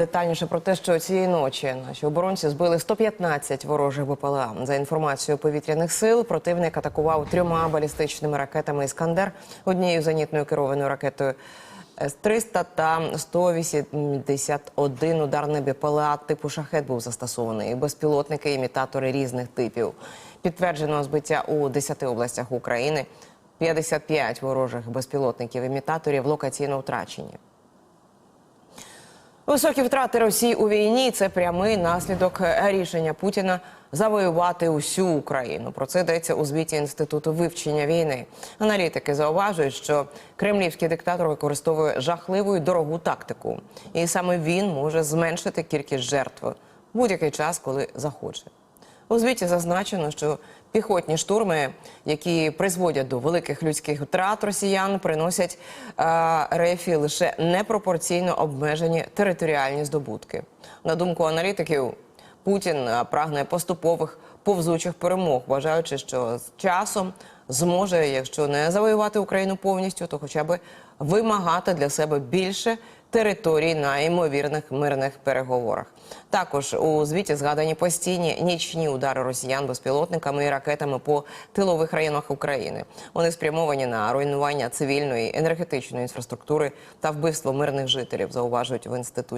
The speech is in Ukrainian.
Детальніше про те, що цієї ночі наші оборонці збили 115 ворожих БПЛА. За інформацією повітряних сил, противник атакував трьома балістичними ракетами Іскандер, однією зенітною керованою ракетою С-300 та 181 ударний БПЛА типу шахет був застосований. Безпілотники, імітатори різних типів. Підтверджено збиття у 10 областях України. 55 ворожих безпілотників імітаторів локаційно втрачені. Високі втрати Росії у війні це прямий наслідок рішення Путіна завоювати усю Україну. Про це йдеться у звіті інституту вивчення війни. Аналітики зауважують, що кремлівський диктатор використовує жахливу і дорогу тактику, і саме він може зменшити кількість жертв будь-який час, коли захоче. У звіті зазначено, що піхотні штурми, які призводять до великих людських втрат росіян, приносять е, рефі лише непропорційно обмежені територіальні здобутки. На думку аналітиків, Путін е, прагне поступових повзучих перемог, вважаючи, що з часом зможе, якщо не завоювати Україну повністю, то хоча б вимагати для себе більше територій на ймовірних мирних переговорах. Також у звіті згадані постійні нічні удари росіян безпілотниками і ракетами по тилових районах України. Вони спрямовані на руйнування цивільної енергетичної інфраструктури та вбивство мирних жителів, зауважують в інституті.